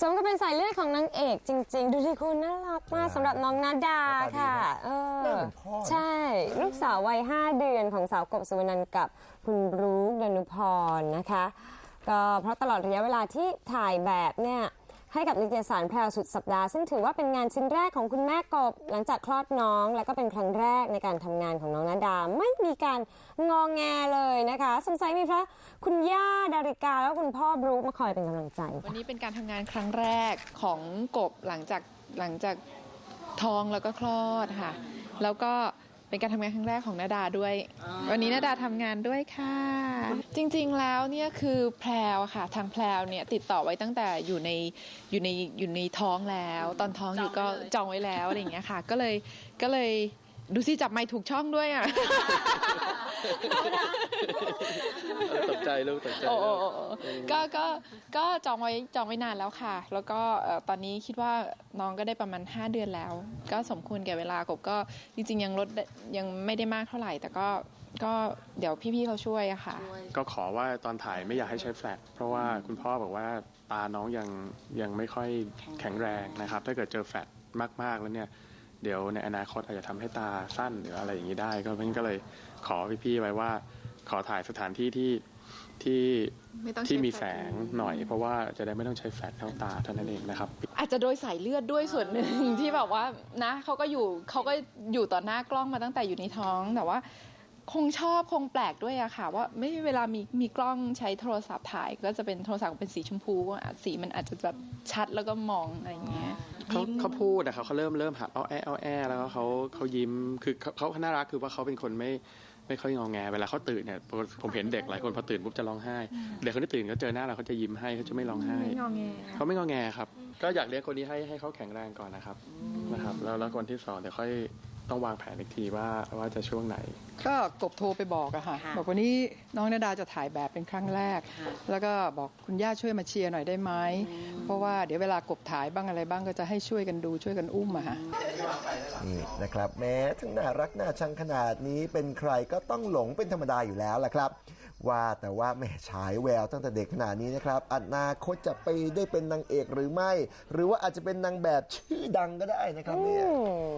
สมกับเป็นสายเลือดของนางเอกจริง ๆ ดูดิคุณน่ารักมากสำหรับน้องนาดาค่ะเอหน้าอเหมือนพ่อนะใช่ ลูกสาววัย 5 เดือนของสาวกบสุวรรณันท์กับคุณรุ้งดนุพรนะคะ ก็เพราะตลอดระยะเวลาที่ถ่ายแบบเนี่ย ให้กับนิตยสารแพรวสุดสัปดาห์ ซึ่งถือว่าเป็นงานชิ้นแรกของคุณแม่กบ หลังจากคลอดน้อง และก็เป็นครั้งแรกในการทำงานของน้องนาดา ไม่มีการงองแงเลยนะคะสงสัยมีพระคุณย่าดาริกา แล้วคุณพ่อบรู๊มาคอยเป็นกำลังใจวันนี้เป็นการทำงานครั้งแรกของกบหลังจากหลังจากท้องแล้วก็คลอดค่ะ แล้วก็ เป็นการทำงานครั้งแรกของนาดาด้วย วันนี้นาดาทำงานด้วยค่ะ จริงๆแล้วเนี่ยคือแพรวค่ะ ทางแพรวเนี่ยติดต่อไว้ตั้งแต่อยู่ในอยู่ในอยู่ในท้องแล้ว ตอนท้องอยู่ก็จองไว้แล้วอะไรอย่างเงี้ยค่ะ ก็เลยก็เลยดูสิจับไม้ถูกช่องด้วยอะตก ใจลูกตกใจโอ้โอ้โอ้ก็ก็ก็จองไว้จองไว้นานแล้วค่ะ แล้วก็ตอนนี้คิดว่าน้องก็ได้ประมาณ 5 เดือนแล้ว ก็สมควรแก่เวลากบก็จริง ๆ ยังลดยังไม่ได้มากเท่าไหร่ แต่ก็ก็เดี๋ยวพี่ๆเขาช่วยอะค่ะ ก็ขอว่าตอนถ่ายไม่อยากให้ใช้แฟลชเพราะว่าคุณพ่อบอกว่าตาน้องยังยังไม่ค่อยแข็งแรงนะครับ ถ้าเกิดเจอแฟลชมากๆแล้วเนี่ยเดี๋ยวในอนาคตอาจจะทำให้ตาสั้นหรืออะไรอย่างนี้ได้ ก็เพราะนั้นก็เลยขอพี่ๆไว้ว่า ขอถ่ายสถานที่ที่ ที่ไม่ต้องใช้ที่มีแฟแสลชงหน่อย เพราะว่าจะได้ไม่ต้องใช้แฟลชเข้าตาเท่านั้นเองนะครับ อาจจะโดยสายเลือดด้วยส่วนหนึ่งที่แบบว่านะเขาก็อยู่เขาก็อยู่ต่อหน้ากล้องมาตั้งแต่อยู่ในท้องแต่ว่า คงชอบคงแปลกด้วยอะค่ะ ว่าไม่เวลามีมีกล้องใช้โทรศัพท์ถ่าย ก็จะเป็นโทรศัพท์เป็นสีชมพูอะสีมันอาจจะแบบชัดแล้วก็มองอะไรอย่างเงี้ยเขาเขาพูดนะครับเขาเริ่มเริ่มหัดอ้อแออ้อแอแล้วก็เขาเขายิ้มคือเขาเขาน่ารักคือว่าเขาเป็นคนไม่ไม่ค่อยงอแงเวลาเขาตื่นเนี่ยผมเห็นเด็กหลายคนพอตื่นปุ๊บจะร้องไห้เด็กคนที่ตื่นเขาเจอหน้าเราเขาจะยิ้มให้เขาจะไม่ร้องไห้ไม่งอแงเขาไม่งอแงครับ ก็อยากเลี้ยงคนนี้ให้ให้เขาแข็งแรงก่อนนะครับนะครับ แล้วแล้วคนที่สองเดี๋ยวค่อย ต้องวางแผนอีกทีว่าว่าจะช่วงไหน ก็กบโทรไปบอกอะค่ะบอกวันนี้น้องนาดาจะถ่ายแบบเป็นครั้งแรกแล้วก็บอกคุณย่าช่วยมาเชียร์หน่อยได้ไหมเพราะว่าเดี๋ยวเวลากบถ่ายบ้างอะไรบ้างก็จะให้ช่วยกันดูช่วยกันอุ้มอะค่ะ นี่นะครับแม้ถึงน่ารักน่าชังขนาดนี้เป็นใครก็ต้องหลงเป็นธรรมดาอยู่แล้วแหละครับ ว่าแต่ว่าแม่ฉายแววตั้งแต่เด็กขนาดนี้นะครับอนาคตจะไปได้เป็นนางเอกหรือไม่ หรือว่าอาจจะเป็นนางแบบชื่อดังก็ได้นะครับเนี่ย อืม